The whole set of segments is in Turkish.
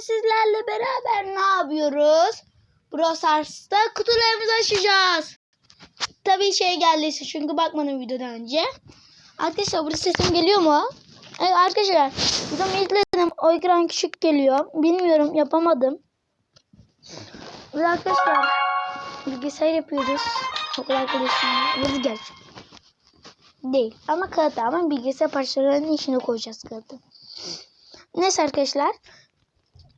sizlerle beraber ne yapıyoruz? Brawl Stars'ta kutularımızı açacağız. Tabii şey geldiyse çünkü bakmadım videodan önce. Arkadaşlar burada sesim geliyor mu? Evet arkadaşlar videomu izledim. O ekran küçük geliyor. Bilmiyorum yapamadım. Biz arkadaşlar bilgisayar yapıyoruz. Okul arkadaşım. Bunu gerçek. Değil. Ama kağıt ama bilgisayar parçalarının içine koyacağız kağıdı. Neyse arkadaşlar.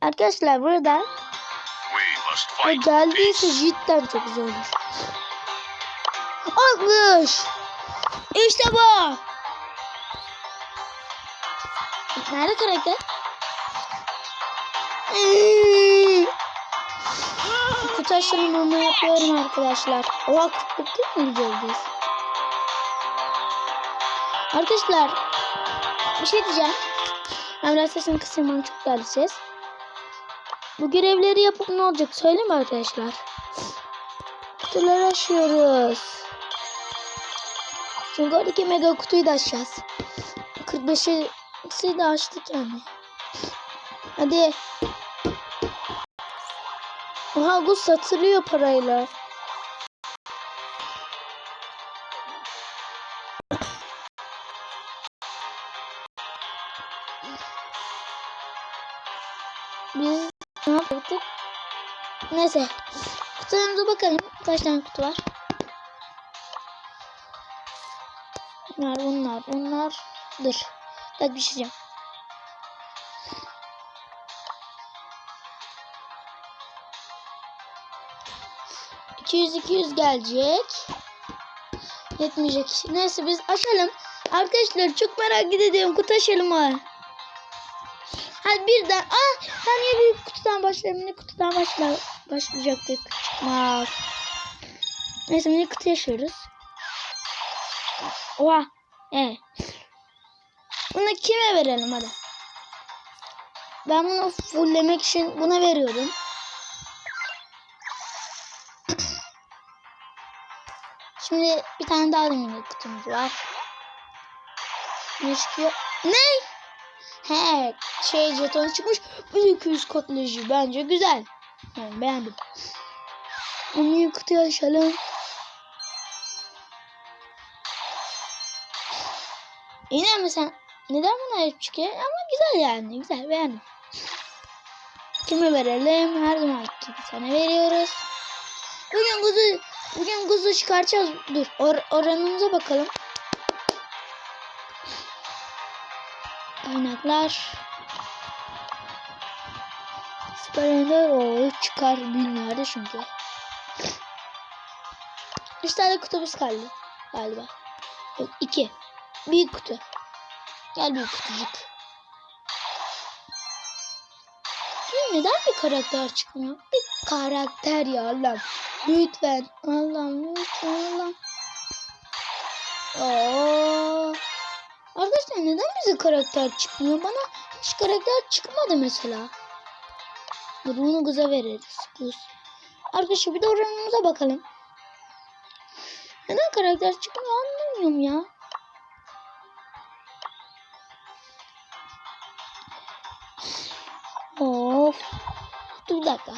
Arkadaşlar burada o geldiyse cidden çok güzel olur. Alkış. İşte bu. Nerede karakter? Kutu aşırımını yapıyorum arkadaşlar. Oha kutlu değil mi güzeldeyiz? Arkadaşlar bir şey diyeceğim. Ben biraz sesini kısayım bana çok geldi ses. Bu görevleri yapıp ne olacak söyleyeyim mi arkadaşlar? Kutuları açıyoruz. Çünkü 12 mega kutuyu da açacağız. 45'i de açtık yani. Hadi. Oha bu satılıyor parayla. Neyse. Kutularımıza bakalım. Kaç tane kutu var? Bunlar, bunlar, bunlar. Dur. Bak bir şey diyeceğim. İki yüz iki yüz gelecek. Yetmeyecek. Neyse biz açalım. Arkadaşlar çok merak ediyorum. Kutu açalım ha. Hadi birden. Aa, ben niye büyük kutudan başlayayım? Ne kutudan başla başlayacaktık? Çıkmaz. Neyse mini kutu yaşıyoruz. Oha. Evet. Bunu kime verelim hadi. Ben bunu fulllemek için buna veriyorum. Şimdi bir tane daha mini kutumuz var. Ne çıkıyor? Ne? He, şey jeton çıkmış. 1200 kodlayıcı bence güzel. Yani beğendim. Onu kutuyu açalım. Yine mi sen? Neden bunlar hep çıkıyor? Ama güzel yani. Güzel beğendim. Kime verelim? Her zaman gibi sana veriyoruz. Bugün kuzu bugün kuzu çıkaracağız. Dur or oranımıza bakalım. Kaynaklar. Süper Ender o çıkar binlerde çünkü. Üç tane kutumuz kaldı galiba. Yok iki. Büyük kutu. Gel büyük kutucuk. Neden bir karakter çıkmıyor? Bir karakter ya Allah'ım. Lütfen. Allah'ım lütfen Allah'ım. Oo. Arkadaşlar neden bize karakter çıkmıyor? Bana hiç karakter çıkmadı mesela. Dur bunu kıza veririz. Kız. Arkadaşlar bir de oranımıza bakalım. Neden karakter çıkmıyor anlamıyorum ya. Of. Dur bir dakika.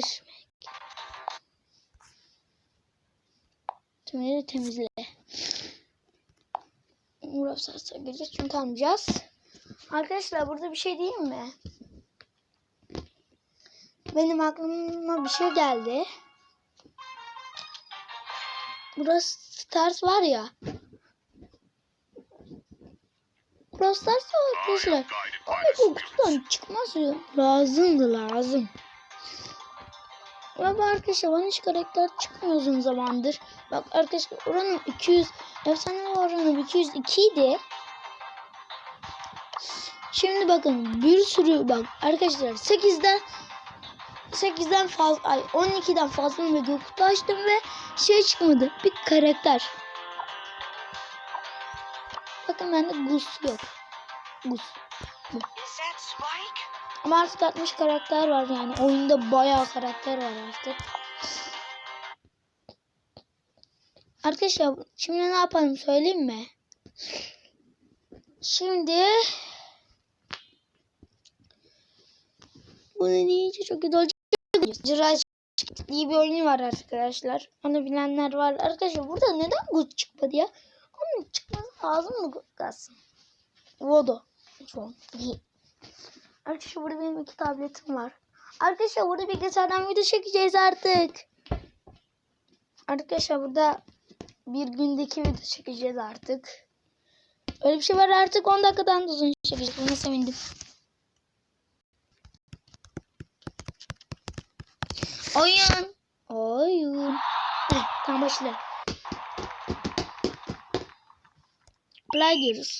Girmek. Tümleri temizle. Murat Sars'a gireceğiz çünkü almayacağız. Arkadaşlar burada bir şey diyeyim mi? Benim aklıma bir şey geldi. Burası Stars var ya. Burası Stars var arkadaşlar. Ama bu kutudan çıkması lazımdı lazım. Ve bu arkadaşlar bana hiç karakter çıkmıyor uzun zamandır. Bak arkadaşlar oranın 200 efsane oranı 202 idi. Şimdi bakın bir sürü bak arkadaşlar 8'den 8'den fazla ay 12'den fazla mega kutu açtım ve şey çıkmadı. Bir karakter. Bakın bende Gus yok. Buz. Is that Spike? Ama artık 60 karakter var yani. Oyunda bayağı karakter var artık. Arkadaşlar şimdi ne yapalım söyleyeyim mi? Şimdi bunu deyince çok güzel olacak. Ciraç diye bir oyun var arkadaşlar. Onu bilenler var. Arkadaşlar burada neden good çıkmadı ya? Onun çıkması lazım mı? Vodo. Şu an. iyi. Arkadaşlar burada benim iki tabletim var. Arkadaşlar burada bilgisayardan video çekeceğiz artık. Arkadaşlar burada bir gündeki video çekeceğiz artık. Öyle bir şey var artık 10 dakikadan da uzun çekeceğiz. Buna sevindim. Oyun. Oyun. Heh, tamam başla. Play diyoruz.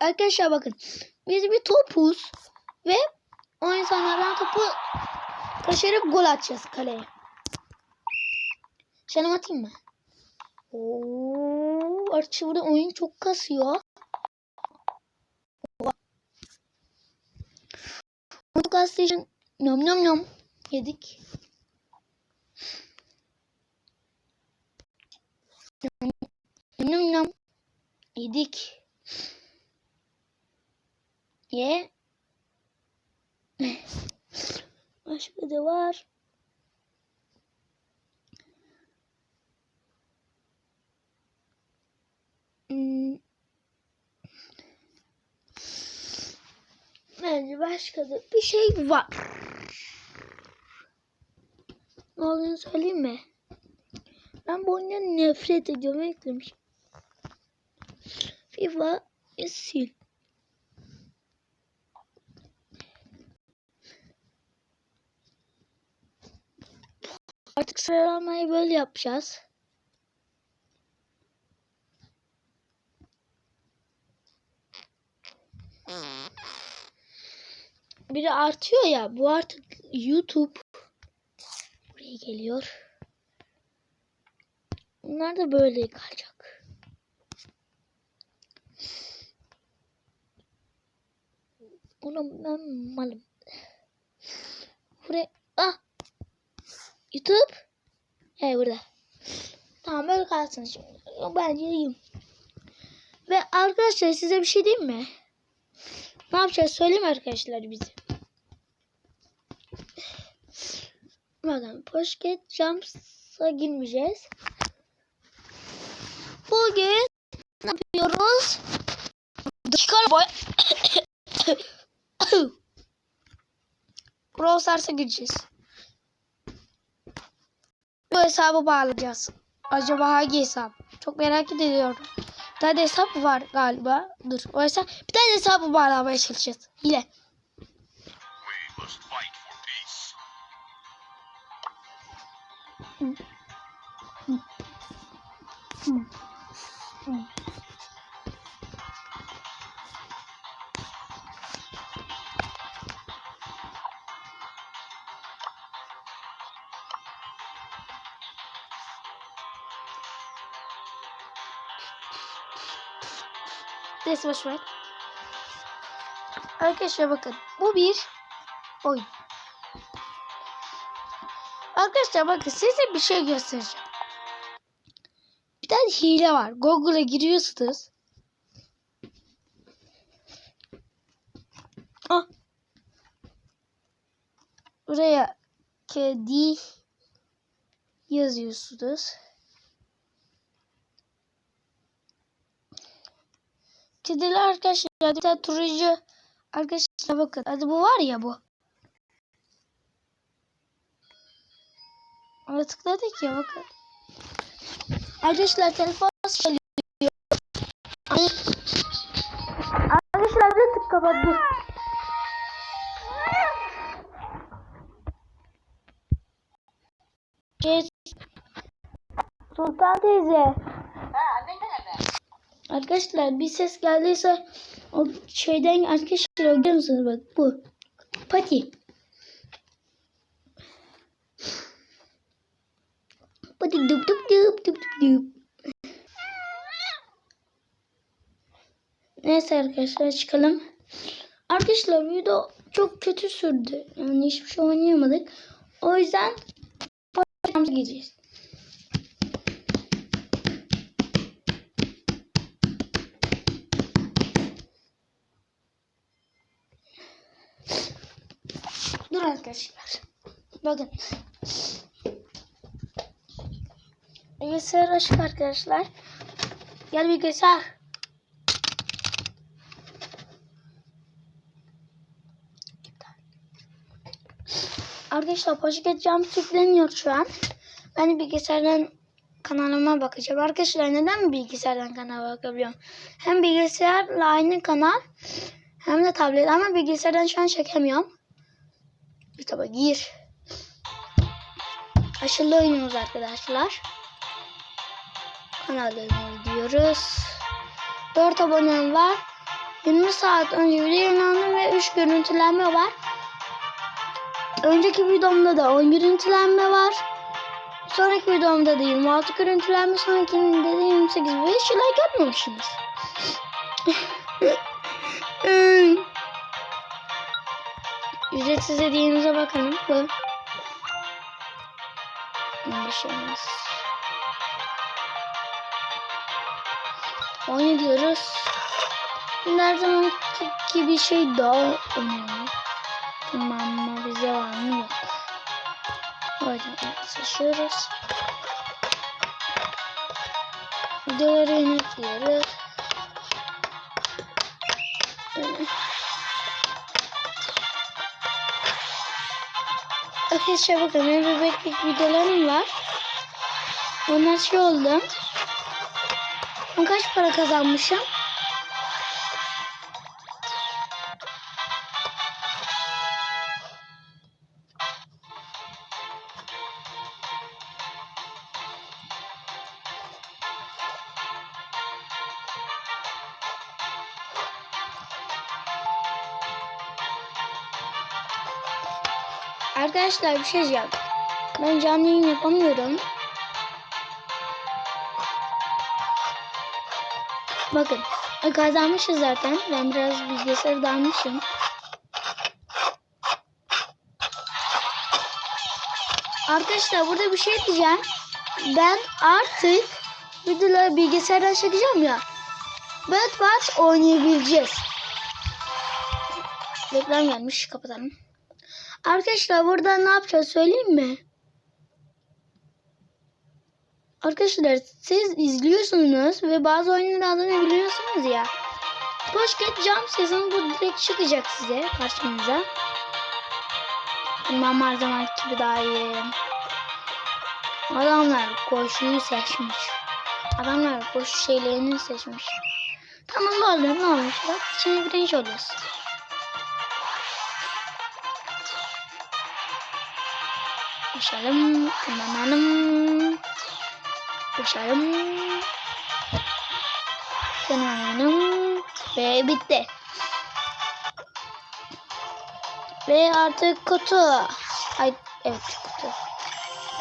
Arkadaşlar bakın. Biz bir topuz ve o insanlardan topu kaçırıp gol atacağız kaleye. Şanım atayım mı? Oo, artık burada oyun çok kasıyor. Oyun kastığı için nom nom nom yedik. Nom nom yedik. Ye. Başka da var. Hmm. Bence başka da bir şey var. Ne olduğunu söyleyeyim mi? Ben bu oyundan nefret ediyorum. Eklemişim. FIFA sil. Artık sıralamayı böyle yapacağız. Biri artıyor ya bu artık YouTube buraya geliyor. Bunlar da böyle kalacak. Oğlum ben malım. Buraya ah YouTube. Hey burada. Tamam böyle kalsın şimdi. Ben yiyeyim. Ve arkadaşlar size bir şey diyeyim mi? Ne yapacağız söyleyeyim arkadaşlar bize. Bakın Pocket Jumps'a girmeyeceğiz. Bugün ne yapıyoruz? Dakikalar boy. Brawl Stars'a gireceğiz. Bu hesabı bağlayacağız. Acaba hangi hesap? Çok merak ediyorum. Bir tane hesap var galiba. Dur o hesap. Bir tane hesabı bağlamaya çalışacağız. Hile. We must fight Neyse boş ver. Arkadaşlar bakın. Bu bir oyun. Arkadaşlar bakın size bir şey göstereceğim. Bir tane hile var. Google'a giriyorsunuz. Ah. Buraya kedi yazıyorsunuz. Kediler arkadaşlar bir tane turuncu arkadaşlar bakın hadi bu var ya bu. Ona tıkladık ya bakın. Arkadaşlar telefon çalıyor. Arkadaşlar bir tık kapattı. Sultan teyze. Arkadaşlar bir ses geldiyse o şeyden arkadaşlar görüyor musunuz bak bu. Pati. Pati dup dup dup dup dup dup. Neyse arkadaşlar çıkalım. Arkadaşlar video çok kötü sürdü. Yani hiçbir şey oynayamadık. O yüzden gireceğiz. Dur arkadaşlar. Bakın. Bilgisayar açık arkadaşlar. Gel bilgisayar. Arkadaşlar Poşet Cam yükleniyor şu an. Ben bilgisayardan kanalıma bakacağım. Arkadaşlar neden bilgisayardan kanala bakabiliyorum? Hem bilgisayarla aynı kanal hem de tablet ama bilgisayardan şu an çekemiyorum. Bir taba gir. Aşırı oynuyoruz arkadaşlar. Kanallarına gidiyoruz. 4 abonem var. 20 saat önce video yayınlandı ve 3 görüntülenme var. Önceki videomda da 10 görüntülenme var. Sonraki videomda da 26 görüntülenme, sonrakinde de 28 ve hiç like atmamışsınız. Ücretsiz hediyenize bakalım. Bu. Bir şey olmaz. Oynuyoruz. Her zaman gibi şey daha önemli. Tamam bize var mı yok. O yüzden seçiyoruz. Videoları yönetiyoruz. Arkadaşlar bakın benim bebeklik videolarım var. Onlar şey oldu. Ben kaç para kazanmışım? Arkadaşlar bir şey diyeceğim. Ben canlı yayın yapamıyorum. Bakın kazanmışız zaten. Ben biraz bilgisayarı dalmışım. Arkadaşlar burada bir şey diyeceğim. Ben artık videoları bilgisayardan çekeceğim ya. Bad Wars oynayabileceğiz. Reklam gelmiş. Kapatalım. Arkadaşlar burada ne yapacağız söyleyeyim mi? Arkadaşlar siz izliyorsunuz ve bazı oyunların adını biliyorsunuz ya. Poşket cam sezonu bu direkt çıkacak size karşınıza. Bilmem her zaman gibi daha iyi. Adamlar koşuyu seçmiş. Adamlar koşu şeylerini seçmiş. Tamam oluyor ne olmuş şimdi birinci oluyoruz. Koşalım. Tırmanalım. Koşalım. Tırmanalım. Ve bitti. Ve artık kutu. Ay evet kutu.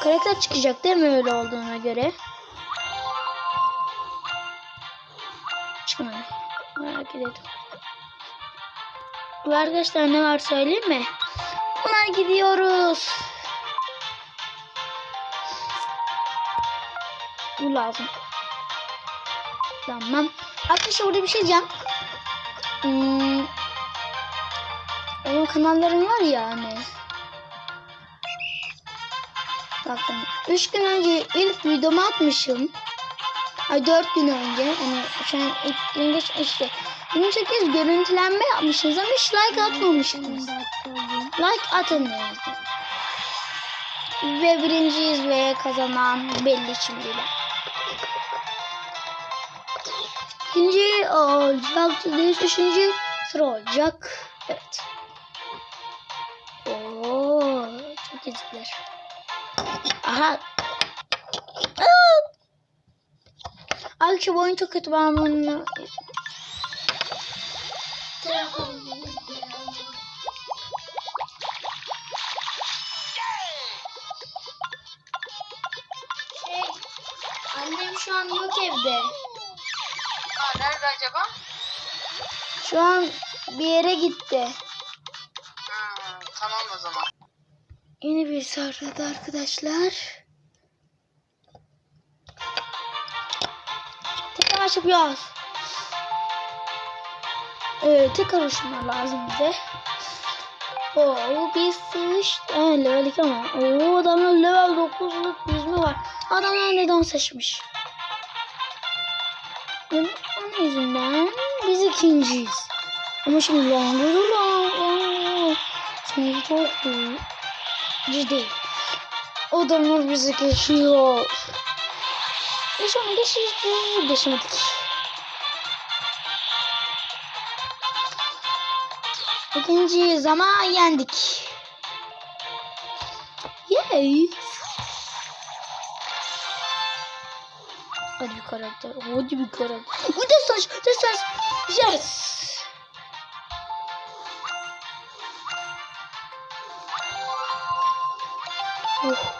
Karakter çıkacak değil mi öyle olduğuna göre? Çıkmadı. Merak edelim. Arkadaşlar ne var söyleyeyim mi? Buna gidiyoruz. Bu lazım. Tamam. Arkadaşlar burada bir şey diyeceğim. Hmm, benim kanallarım var ya hani. Bakın. 3 gün önce ilk videomu atmışım. Ay 4 gün önce. Hani şu an ilk gün geç işte. 28 görüntülenme yapmışsınız ama hiç like atmamışsınız. Like atın dedim. Ve birinciyiz ve kazanan belli şimdiler. İkinci olacak. Üçüncü sıra olacak. Evet. Oo, çok ezikler. Aha. Arkadaşlar bu oyun çok kötü. Ben bunu... Şey, annem şu an yok evde. Nerede acaba? Şu an bir yere gitti. Hmm, tamam o zaman. Yeni bir sarladı arkadaşlar. Tekrar maç yapıyoruz. Evet, tekrar uçma lazım bize. Oo, bir sıç. Evet, level 2 ama. Oo, adamlar level 9'luk yüzme var. Adamlar neden seçmiş? Onun yüzünden biz ikinciyiz. Ama şimdi lan, dur lan, lan. Şimdi çok iyi. Ciddi. Adamlar bizi geçiyor. Biz onu geçirdik. Geçemedik. İkinci zaman yendik. Yay. Hadi bir karakter. Hadi bir karakter. Bu destaj. Destaj. Yes. Oh.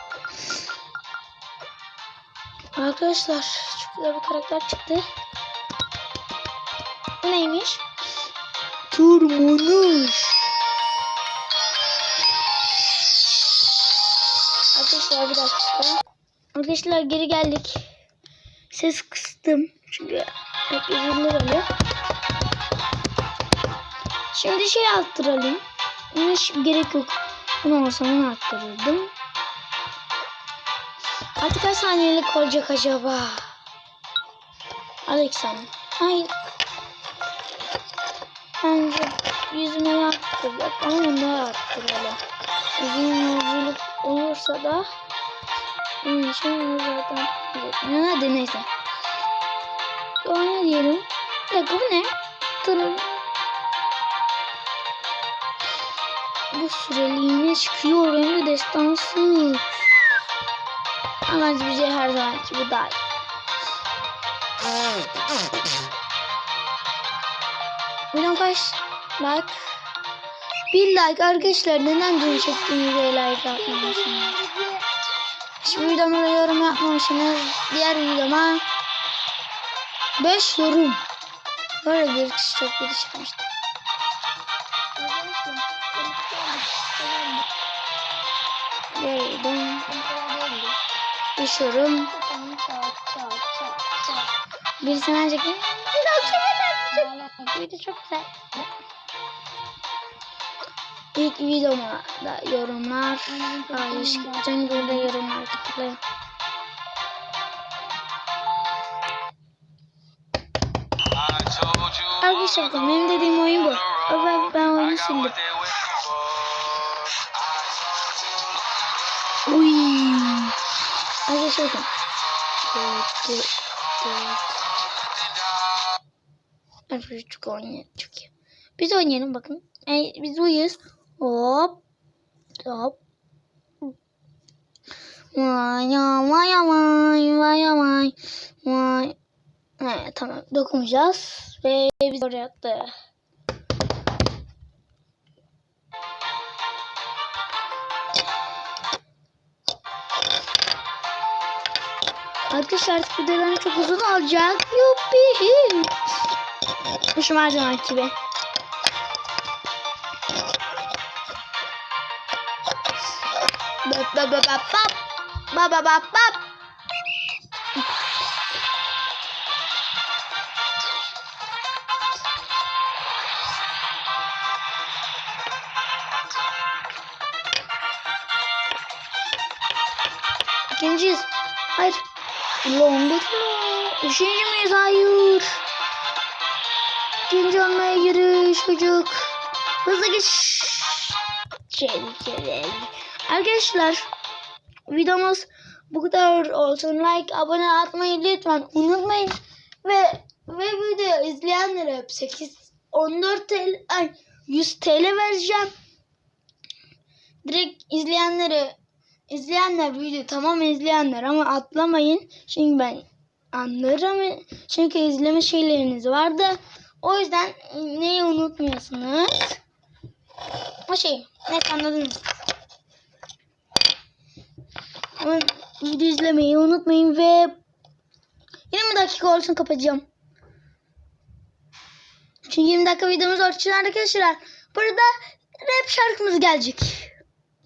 Arkadaşlar çok güzel bir karakter çıktı. Bu neymiş? Turmunuş. Arkadaşlar bir dakika. Arkadaşlar geri geldik. Ses kıstım. Çünkü hep üzüldü oluyor. Şimdi şey arttıralım. Hiç gerek yok. Bunu olsa onu arttırırdım. Artık kaç saniyelik olacak acaba? Alex saniye. Hayır. Bence yüzme arttıracak ama onu arttıralım. Uzun yolculuk olursa da onun için zaten hadi neyse. Sonra ne diyelim? Bir bu ne? Tırın. Bu süreliğine çıkıyor de destansı. Ama bize her zamanki bu daha iyi. Bilmem kaç like. Bir like arkadaşlar neden dün çektiğimde like atmamışsınız? Hiçbir videoma yorum yapmamışsınız. Diğer videoma 5 yorum. Böyle bir kişi çok kötü çıkmıştı. Değildim. Düşüyorum. Birisi bence ki Video çok güzel. İlk videoma da yorumlar. Geçen burada yorumlar tıklayın. Arkadaşlar benim dediğim oyun bu. Ben, ben oyunu sildim. Uy. Arkadaşlar bakın. Arkadaşlar çok oynayalım. Çok iyi. Biz oynayalım bakın. E, biz uyuz. Hop. Hop. Vay vay vay vay vay vay. Evet tamam dokunacağız ve biz oraya attı. Arkadaşlar artık videolarım çok uzun olacak. Yuppi. Her zaman gibi. Bap bap bap bap bap. Bap bap bap bap. İkinciyiz. Hayır. Long'da Üçüncü müyüz? Hayır. İkinci olmaya yürü çocuk. Hızlı geç. Tehlikeli. Arkadaşlar videomuz bu kadar olsun. Like, abone atmayı lütfen unutmayın. Ve ve video izleyenlere 8 14 TL ay 100 TL vereceğim. Direkt izleyenlere izleyenler video tamam izleyenler ama atlamayın. Çünkü ben anlarım. Çünkü izleme şeyleriniz vardı. O yüzden neyi unutmuyorsunuz? O şey. Neyse anladınız. Video izlemeyi unutmayın ve 20 dakika olsun kapatacağım. Çünkü 20 dakika videomuz için arkadaşlar. Burada rap şarkımız gelecek.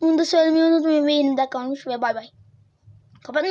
Bunu da söylemeyi unutmayın ve 20 dakika olmuş ve bay bay. Kapatın.